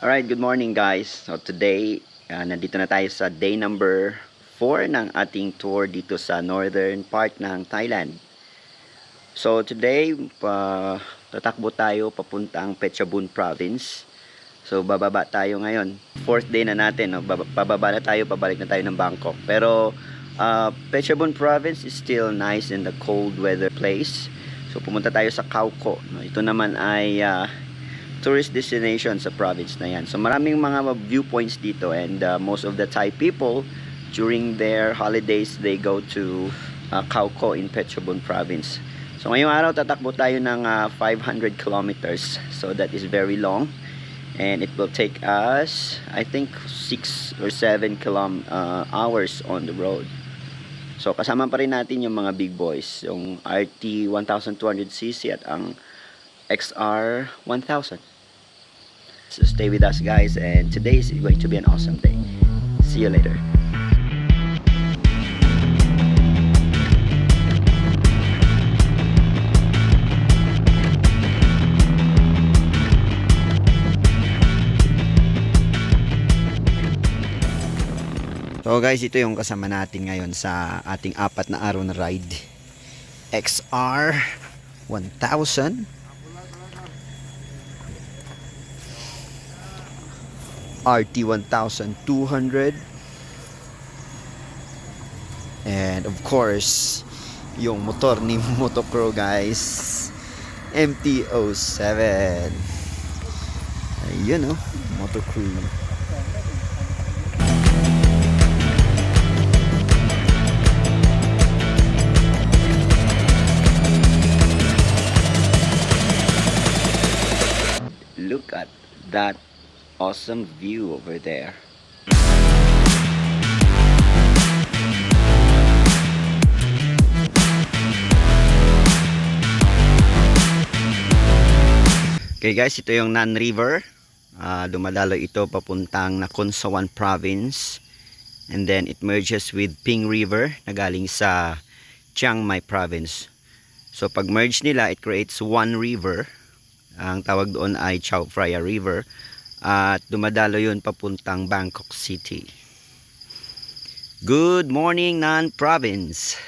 Alright, good morning guys. So today, ah, nandito na tayo sa day number 4 ng ating tour dito sa northern part ng Thailand. So today, pa tatakbo tayo papuntang Phetchabun province. So bababa tayo ngayon. Fourth day na natin, no? Baba- pababa na tayo, pabalik na tayo ng Bangkok. Pero ah, Phetchabun province is still nice in the cold weather place. So pumunta tayo sa Khao Ko. No? Ito naman ay ah, tourist destination sa province na yan. So maraming mga viewpoints dito and uh, most of the Thai people during their holidays they go to uh, Khao Ko in Phetchabun province. So ngayong araw tatakbo tayo ng uh, 500 kilometers. So that is very long and it will take us I think 6 or 7 kilom uh, hours on the road. So kasama pa rin natin yung mga big boys, yung RT 1200cc at ang XR 1000. So stay with us guys and today is going to be an awesome day. See you later. So guys, ito yung kasama natin ngayon sa ating apat na araw na ride. XR 1000 RT 1200 and of course yung motor ni Motocrow guys MT-07 ayun oh Motocrow. Look at that awesome view over there Okay guys, ito yung Nan River. Ah, dumadalo ito papuntang Nakhon Province. And then it merges with Ping River na galing sa Chiang Mai Province. So pag merge nila, it creates one river. Ang tawag doon ay Chao Phraya River. At dumadalo yun papuntang Bangkok City. Good morning, Nan Province.